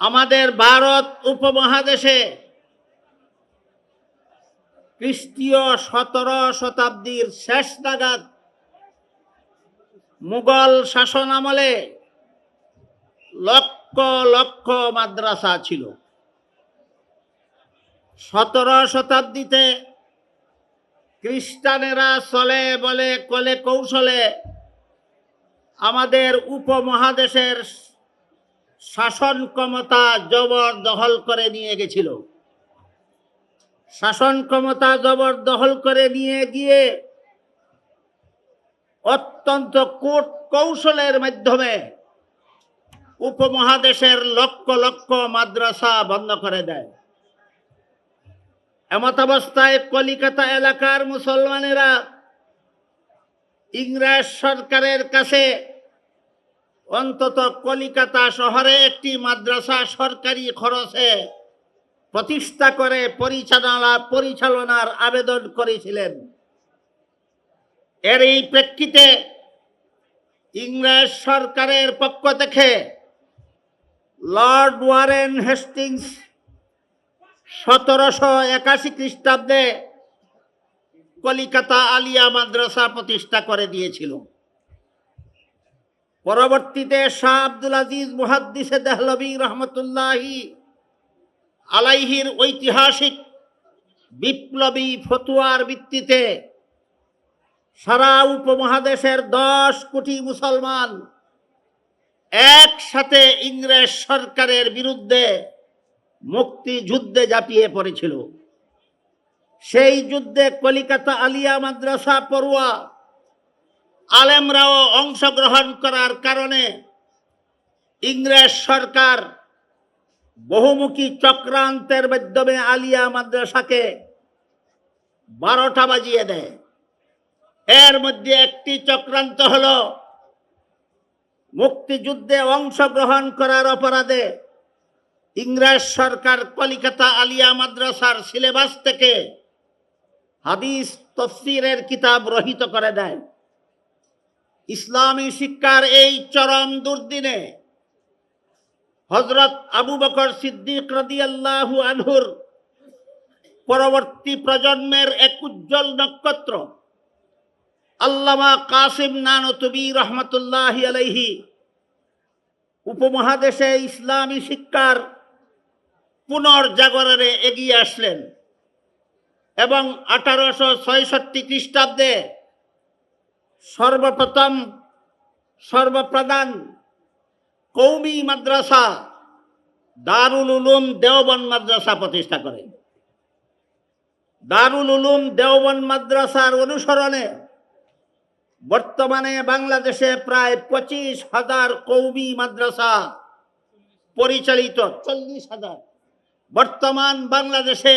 আমাদের ভারত উপমহাদেশে খ্রিস্টীয় সতেরো শতাব্দীর শেষ নাগাদ মুঘল শাসন আমলে লক্ষ লক্ষ মাদ্রাসা ছিল। সতেরো শতাব্দীতে খ্রিস্টানেরা চলে বলে কলে কৌশলে আমাদের উপমহাদেশের শাসন ক্ষমতা জবরদখল করে নিয়ে গেছিল। শাসন ক্ষমতা জবরদখল করে নিয়ে গিয়ে অত্যন্ত কোট কৌশলের মাধ্যমে উপমহাদেশের লক্ষ লক্ষ মাদ্রাসা বন্ধ করে দেয়। এমত অবস্থায় কলিকাতা এলাকার মুসলমানেরা ইংরেজ সরকারের কাছে অন্তত কলিকাতা শহরে একটি মাদ্রাসা সরকারি খরচে প্রতিষ্ঠা করে পরিচালনা পরিচালনার আবেদন করেছিলেন। এর এই প্রেক্ষিতে ইংরেজ সরকারের পক্ষ থেকে লর্ড ওয়ারেন হেস্টিংস সতেরোশো একাশি খ্রিস্টাব্দে কলিকাতা আলিয়া মাদ্রাসা প্রতিষ্ঠা করে দিয়েছিল। পরবর্তীতে শাহ আব্দুল আজিজ মুহাদ্দিসে দেহলবী রহমতুল্লাহি আলাইহির ঐতিহাসিক বিপ্লবী ফতুয়ার ভিত্তিতে সারা উপমহাদেশের দশ কোটি মুসলমান একসাথে ইংরেজ সরকারের বিরুদ্ধে মুক্তিযুদ্ধে ঝাঁপিয়ে পড়েছিল। সেই যুদ্ধে কলিকাতা আলিয়া মাদ্রাসা পড়ুয়া আলেমরাও অংশগ্রহণ করার কারণে ইংরেজ সরকার বহুমুখী চক্রান্তের মাধ্যমে আলিয়া মাদ্রাসাকে বারোটা বাজিয়ে দেয়। এর মধ্যে একটি চক্রান্ত হল মুক্তিযুদ্ধে অংশগ্রহণ করার অপরাধে ইংরেজ সরকার কলিকাতা আলিয়া মাদ্রাসার সিলেবাস থেকে হাদিস তফসিরের কিতাব রহিত করে দেয়। ইসলামী শিক্ষার এই চরম দুর্দিনে হজরত আবু বকর সিদ্দিক রাদিয়াল্লাহু আনহুর পরবর্তী প্রজন্মের এক উজ্জ্বল নক্ষত্র। আল্লামা কাসিম নানতবী রহমতুল্লাহ আলাইহি উপমহাদেশে ইসলামী শিক্ষার পুনর্জাগরণে এগিয়ে আসলেন এবং আঠারোশো ছয়ষট্টি খ্রিস্টাব্দে সর্বপ্রথম, সর্বপ্রধান কৌমি মাদ্রাসা দারুল উলুম দেওবন মাদ্রাসা প্রতিষ্ঠা করেন দারুল উলুম দেওবন মাদ্রাসার অনুসরণে বর্তমানে বাংলাদেশে প্রায় পঁচিশ হাজার কৌমি মাদ্রাসা পরিচালিত, চল্লিশ হাজার। বর্তমান বাংলাদেশে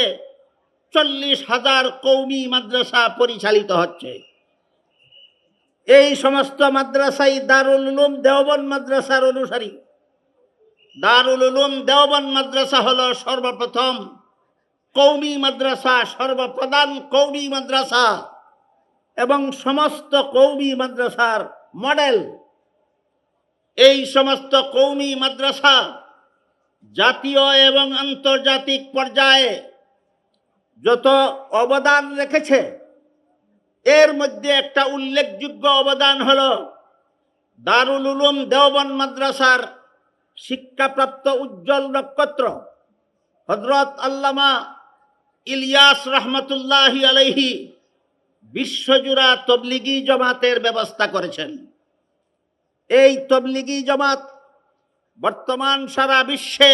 চল্লিশ হাজার কৌমি মাদ্রাসা পরিচালিত হচ্ছে। এই সমস্ত মাদ্রাসাই দারুল উলুম দেওবন মাদ্রাসার অনুসারী। দারুল উলুম দেওবন মাদ্রাসা হলো সর্বপ্রথম কৌমি মাদ্রাসা, সর্বপ্রধান কৌমি মাদ্রাসা এবং সমস্ত কৌমি মাদ্রাসার মডেল। এই সমস্ত কৌমি মাদ্রাসা জাতীয় এবং আন্তর্জাতিক পর্যায়ে যত অবদান রেখেছে এর মধ্যে একটা উল্লেখযোগ্য অবদান হল দারুল উলুম দেওবন মাদ্রাসার শিক্ষাপ্রাপ্ত উজ্জ্বল নক্ষত্র হজরত আল্লামা ইলিয়াস রহমতুল্লাহি আলাইহি বিশ্বজুড়া তবলিগি জমাতের ব্যবস্থা করেছেন। এই তবলিগি জমাত বর্তমান সারা বিশ্বে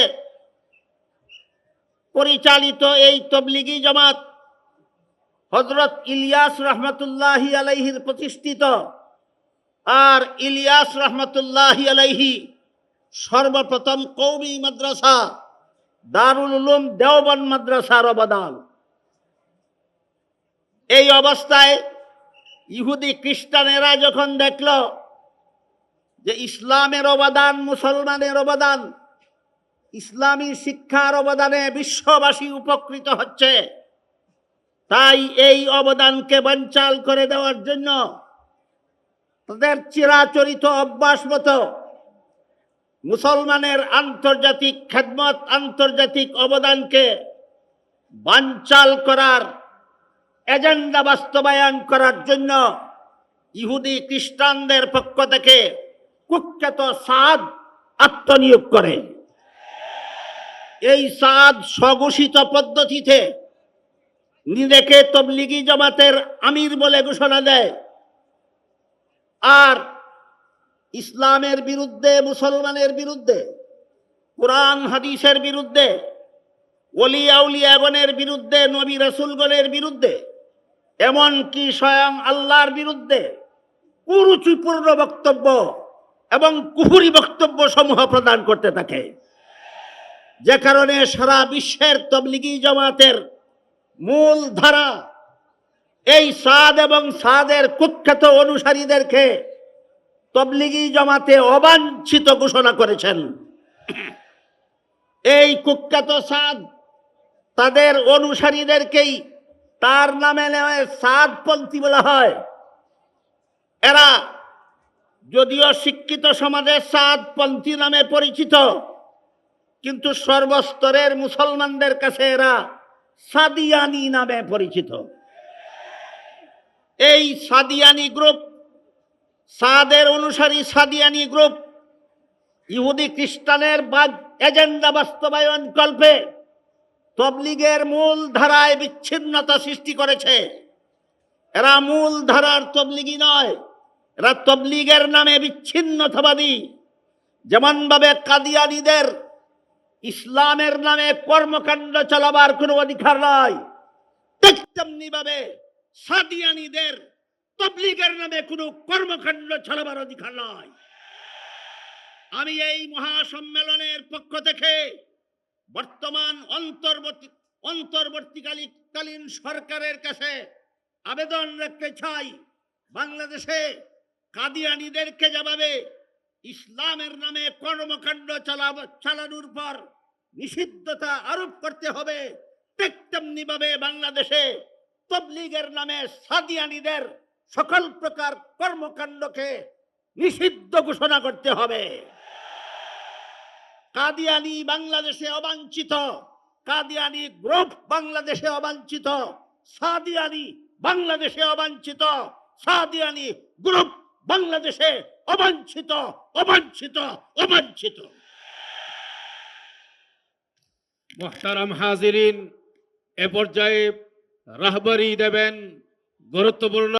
পরিচালিত এই তবলিগি জমাত হজরত ইলিয়াস রহমতুল্লাহি আলাইহির প্রতিষ্ঠিত। আর ইলিয়াস রহমতুল্লাহি আলাইহি সর্বপ্রথম কৌমি মাদ্রাসা, দারুল উলুম দেওবন মাদ্রাসার অবদান। এই অবস্থায় ইহুদি খ্রিস্টানেরা যখন দেখল যে ইসলামের অবদান, মুসলমানের অবদান, ইসলামী শিক্ষার অবদানে বিশ্ববাসী উপকৃত হচ্ছে তাই এই অবদানকে বঞ্চাল করে দেওয়ার জন্য তাদের চিরাচরিত অভ্যাস মতো মুসলমানের আন্তর্জাতিক খেদমত, আন্তর্জাতিক অবদানকে বানচাল করার এজেন্ডা বাস্তবায়ন করার জন্য ইহুদি খ্রিস্টানদের পক্ষ থেকে কুখ্যাত সাদ আত্মনিয়োগ করে। এই সাদ স্বঘোষিত পদ্ধতিতে নিজেকে তবলিগি জমাতের আমির বলে ঘোষণা দেয়। আর ইসলামের বিরুদ্ধে, মুসলমানের বিরুদ্ধে, কোরআন, হাদিসের বিরুদ্ধে ওলিয়া উলিয়াগণের বিরুদ্ধে, নবী রসুলগণের বিরুদ্ধে, এমনকি স্বয়ং আল্লাহর বিরুদ্ধে কুরুচিপূর্ণ বক্তব্য এবং কুহুরি বক্তব্য সমূহ প্রদান করতে থাকে। যে কারণে সারা বিশ্বের তবলিগি জামাতের মূল ধারা এই সাদ এবং সাদের কুখ্যাত অনুসারীদেরকে তবলিগি জমাতে অবাঞ্ছিত ঘোষণা করেছেন। এই কুখ্যাত সাদ তাদের অনুসারীদেরকেই তার নামে সাদপন্থী বলা হয়। এরা যদিও শিক্ষিত সমাজে সাদপন্থী নামে পরিচিত, কিন্তু সর্বস্তরের মুসলমানদের কাছে এরা সাদিয়ানি নামে পরিচিত। এই সাদিয়ানি গ্রুপ, সাদের অনুসারী সাদিয়ানি গ্রুপ, ইহুদি খ্রিস্টানের এজেন্ডা বাস্তবায়ন কল্পে তবলিগের মূল ধারায় বিচ্ছিন্নতা সৃষ্টি করেছে। এরা মূল ধারার তবলিগি নয়, এরা তবলিগের নামে বিচ্ছিন্নতাবাদী। যেমনভাবে কাদিয়ানিদের ইসলামের নামে কর্মকাণ্ড চালাবার কোনো অধিকার ঠিক তেমনি ভাবে সাদিয়ানিদের তবলিগের নামে কোনো কর্মকাণ্ড চালাবার অধিকার নয় আমি এই মহাসম্মেলনের পক্ষ থেকে বর্তমান অন্তর্বর্তী, অন্তর্বর্তীকালীন সরকারের কাছে আবেদন রাখতে চাই। বাংলাদেশে কাদিয়ানিদেরকে যেভাবে ইসলামের নামে কর্মকাণ্ড চালানোর পর নিষিদ্ধতা আরোপ করতে হবে। ঠিক তেমনি ভাবে বাংলাদেশে তবলিগের নামে সাদিয়ানিদের সকল প্রকার কর্মকাণ্ডকে নিষিদ্ধ ঘোষণা করতে হবে। কাদিয়ানি বাংলাদেশে অবাঞ্ছিত, কাদিয়ানি গ্রুপ বাংলাদেশে অবাঞ্ছিত, সাদিয়ানি বাংলাদেশে অবাঞ্ছিত, সাদিয়ানি গ্রুপ বাংলাদেশে অবাঞ্ছিত অবাঞ্ছিত অবাঞ্ছিত। মোহতারাম হাজিরিন এ পর্যায়ে রাহবারি দেবেন গুরুত্বপূর্ণ